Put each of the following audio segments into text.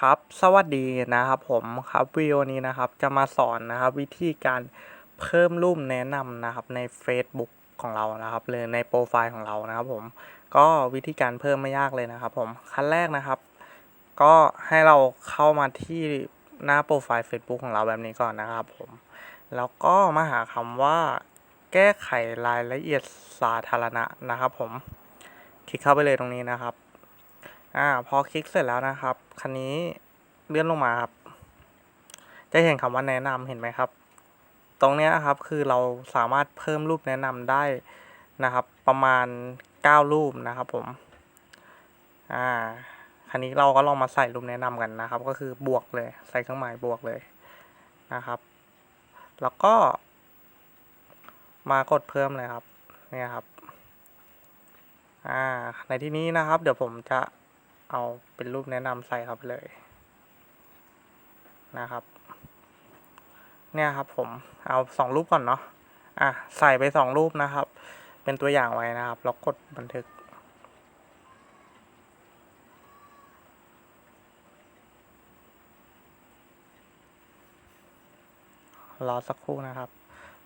ครับสวัสดีนะครับผมครับวิดีโอนี้นะครับจะมาสอนนะครับวิธีการเพิ่มรูปแนะนำนะครับใน Facebook ของเรานะครับหรือในโปรไฟล์ของเรานะครับผมก็วิธีการเพิ่มไม่ยากเลยนะครับผมขั้นแรกนะครับ ก็ให้เราเข้ามาที่หน้าโปรไฟล์ Facebook ของเราแบบนี้ก่อนนะครับผมแล้วก็มาหาคำว่า แก้ไขรายละเอียดสาธารณะนะครับผมคลิกเข้าไปเลยตรงนี้นะครับ อ่าพอคลิกเสร็จแล้วนะครับคันนี้เลื่อนลงมาครับ จะเห็นคำว่าแนะนำเห็นไหมครับ ตรงนี้ครับคือเราสามารถเพิ่มรูปแนะนำได้นะครับ ประมาณ 9 รูปนะครับผมอ่าคันนี้เราก็ลองมาใส่รูปแนะนำกันนะครับ ก็คือบวกเลย ใส่เครื่องหมายบวกเลยนะครับ แล้วก็ มากดเพิ่มเลยครับเนี่ยครับอ่าในที่นี้นะครับ เดี๋ยวผมจะ เอาเป็นรูปแนะนำใส่เข้าไปเลยนะครับ เนี่ยครับผมเอาสองรูปก่อนเนาะอะใส่ไปสองรูปนะครับ เป็นตัวอย่างไว้นะครับแล้วกดบันทึกรอสักครู่นะครับ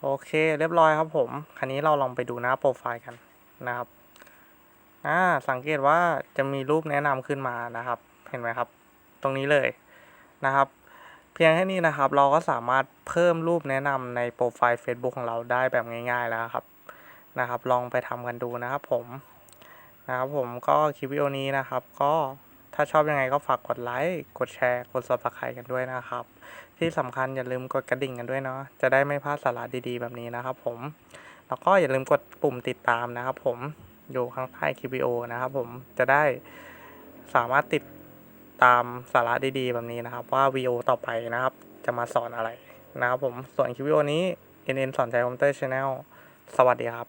โอเคเรียบร้อยครับผมคันนี้เราลองไปดูหน้าโปรไฟล์กันนะครับ อ่าสังเกตว่าจะมีรูปแนะนำขึ้นมานะครับ เห็นไหมครับ ตรงนี้เลยนะครับ เพียงแค่นี้นะครับ เราก็สามารถเพิ่มรูปแนะนำในโปรไฟล์ Facebook ของเราได้แบบง่าย ๆ แล้วครับนะครับ ลองไปทำกันดูนะครับผมนะครับผมก็คลิปวิดีโอนี้นะครับ ก็ถ้าชอบยังไงก็ฝากกดไลค์ กดแชร์ กด subscribe กันด้วยนะครับ ที่สำคัญอย่าลืมกดกระดิ่งกันด้วยเนาะ จะได้ไม่พลาดสาระดีๆแบบนี้นะครับผม แล้วก็อย่าลืมกดปุ่มติดตามนะครับผม อยู่ข้างใต้คลิปวิดีโอนะครับผมจะได้สามารถติดตามสาระดีๆ แบบนี้นะครับ ว่าวิดีโอต่อไปนะครับ จะมาสอนอะไรนะครับผมส่วนคลิปวิดีโอนี้ NN สอนใจคอมพิวเตอร์ชาแนลสวัสดีครับ